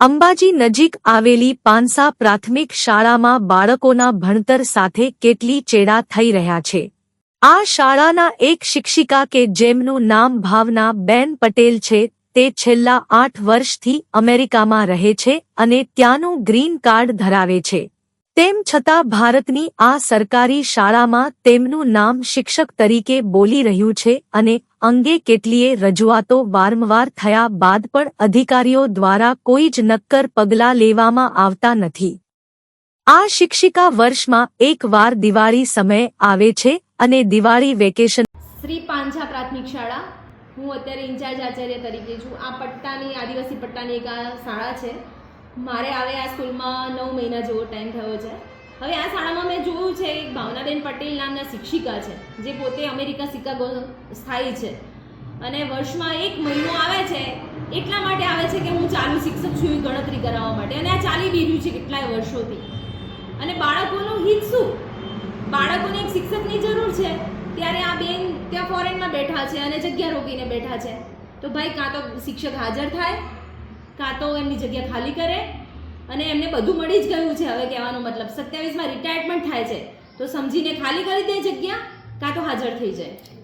અંબાજી નજીક આવેલી પાંસા પ્રાથમિક શાળામાં બાળકોના ભણતર સાથે કેટલી ચેડા થઈ રહ્યા છે. આ શાળાના એક શિક્ષિકા કે જેમનું નામ ભાવના બેન પટેલ છે, તે છેલ્લા આઠ વર્ષથી અમેરિકામાં રહે છે અને ત્યાંનું ગ્રીન કાર્ડ ધરાવે છે. તેમ છતાં ભારતની આ સરકારી શાળામાં તેમનું નામ શિક્ષક તરીકે બોલી રહ્યું છે અને અંગે કેટલીય રજૂઆતો વારંવાર થયા બાદ પણ અધિકારીઓ દ્વારા કોઈ જ નક્કર પગલાં લેવામાં આવતા નથી. આ શિક્ષિકા વર્ષમાં એકવાર દિવાળી સમય આવે છે અને દિવાળી વેકેશન શ્રી પાંજા પ્રાથમિક શાળા. હું અત્યારે ઇન્ચાર્જ આચાર્ય તરીકે છું. આ પટ્ટાની આદિવાસી પટ્ટાની એક શાળા છે. મારે આવે આ સ્કૂલમાં નવ મહિના જેવો ટાઈમ થયો છે. હવે આ શાળામાં મેં જોયું છે એક ભાવનાબેન પટેલ નામના શિક્ષિકા છે, જે પોતે અમેરિકા શિકાગો સ્થાયી છે. અને વર્ષમાં એક મહિનો આવે છે, એટલા માટે આવે છે કે હું ચાલુ શિક્ષક છું એ ગણતરી કરાવવા માટે. અને આ ચાલી બી છે કેટલાય વર્ષોથી. અને બાળકોનું હિત શું? બાળકોને એક શિક્ષકની જરૂર છે. ત્યારે આ બેન ત્યાં ફોરેનમાં બેઠા છે અને જગ્યા રોકીને બેઠા છે. તો ભાઈ કાં તો શિક્ષક હાજર થાય કાં તો એમની જગ્યા ખાલી કરે અને એમને બધું મળી જ ગયું છે હવે કહેવાનો મતલબ. સત્યાવીસમાં રિટાયરમેન્ટ થાય છે. તો સમજીને ખાલી કરી દે જગ્યા, કાં તો હાજર થઈ જાય.